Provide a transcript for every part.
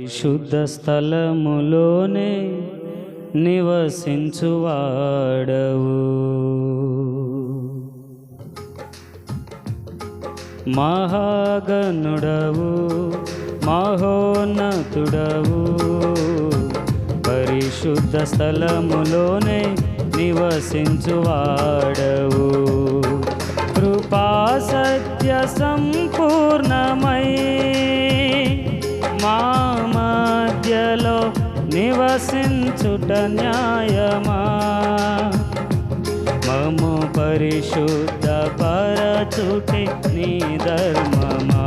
విశుద్ధ స్థలములోనే నివసించువాడవు. మహాగనుడవు మహోన్నతుడవు. పరిశుద్ధ స్థలములోనే నివసించువాడవు. కృపా సత్య సంపూర్ణమై నివసించుట న్యాయమా? మము పరిశుద్ధ పరచుటి నీ ధర్మమా?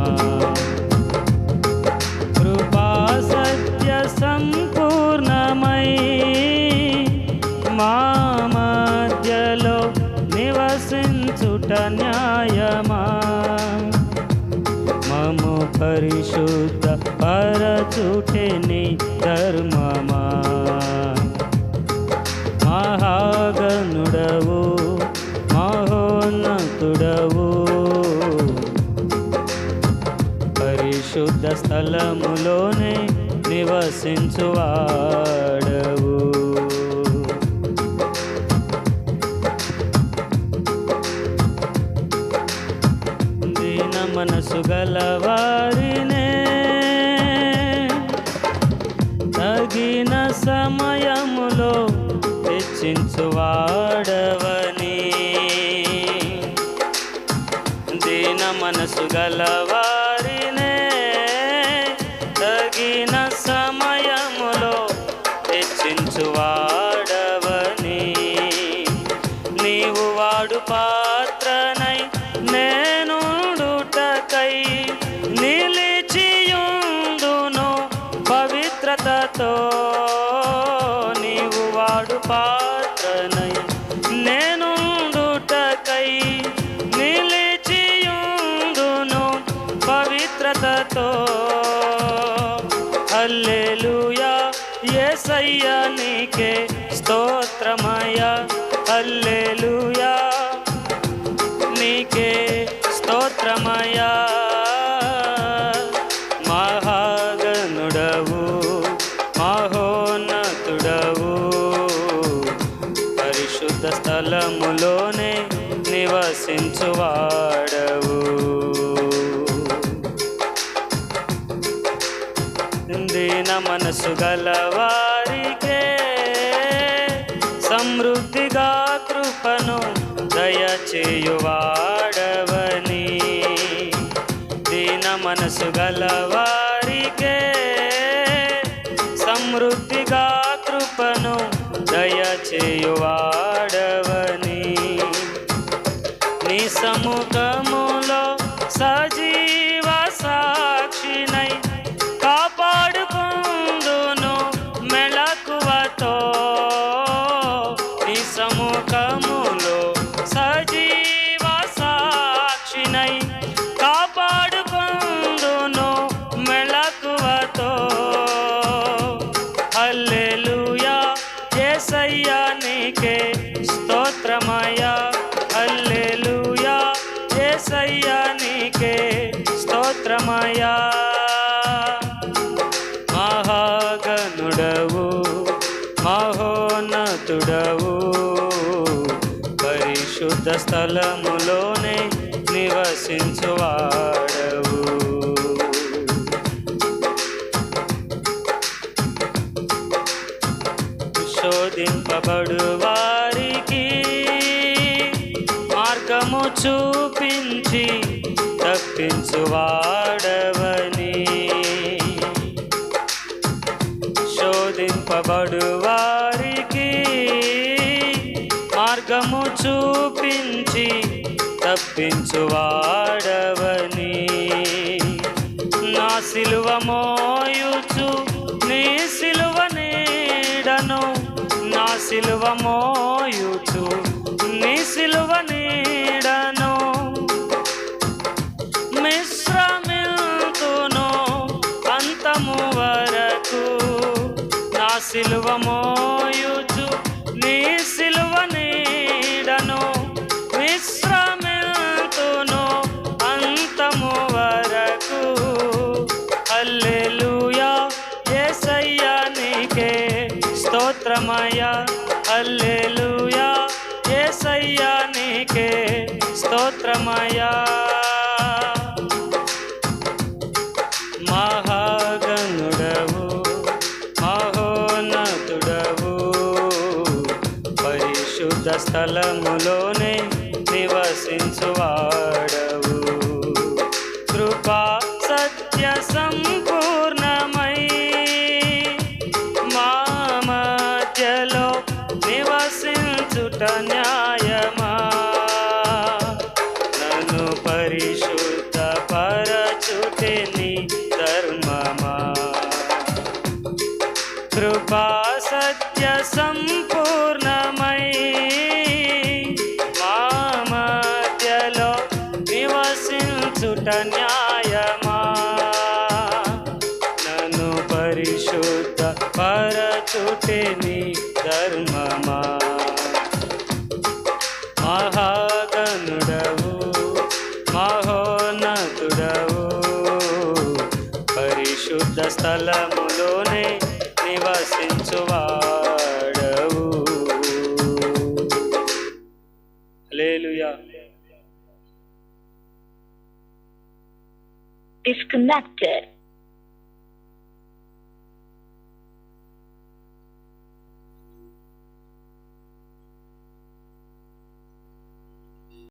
కృపా సత్య సంపూర్ణమై మా మధ్యలో నివసించుట న్యాయమా? మము పరిశుద్ధ పరచుటే నీ ధర్మమా. మహాగనుడవు మహోన్నతుడవు. పరిశుద్ధ స్థలములోనే నివసించువా మనసు గలవారినే తగిన సమయములో హెచ్చించువాడవని దీన మనసు గలవారినే తగిన సమయములో హెచ్చించువాడవని నీవు వాడు పా పాత్రనై నేనుడుటకై నిలిచియుందును పవిత్రతతో. హల్లెలూయా యేసయ్యా నీకే స్తోత్రమయ హల్లెలూయా నీకే హృదయములోనే నివసించువాడవు. దీన మనసు గలవారికే సమృద్ధిగా కృపను దయచేయువాడవని. దీన మనసు గలవారికే సముఖములో సజీవ సాక్షినై కాపాడుకుందును మెళకువతో. నీ సముఖములో సజీవ సాక్షినై కాపాడుకుందును మెళకువతో. హల్లెలూయా యేసయ్యా నీకే మహోన్నతుడవు పరిశుద్ధ స్థలములోనే నివసించువాడవు. శోధింపబడు వారికి మార్గము చూపించి తప్పించువాడవని. శోధింపబడు వారి చూపించి తప్పించువాడవని. నా సిలువ మోయుచు నీ సిలువ నీడను నా సిలువ మోయుచు నీ సిలువ నీడను మిశ్రమిల్తును అంతము వరకు నా సిలువ మో స్తోత్రమయ్యా అల్లెలుయా ఏసయ్యా నీకే స్తోత్రమయ్యా. మహాగణుడవు మహోన్నతుడవు పరిశుద్ధ స్థలములోనే నివసించువాడవు న్యాయమా? నన్ను పరిశుద్ధ పరచుటే నీ ధర్మమా? కృపా సత్య సంపూర్ణమై మా మధ్యలో నివసించుట న్యాయమా? నన్ను పరిశుద్ధ పరచుటే నీ ధర్మమా? పరిశుద్ధ స్థలములోనే నివసించువాడవు హల్లెలూయా disconnected.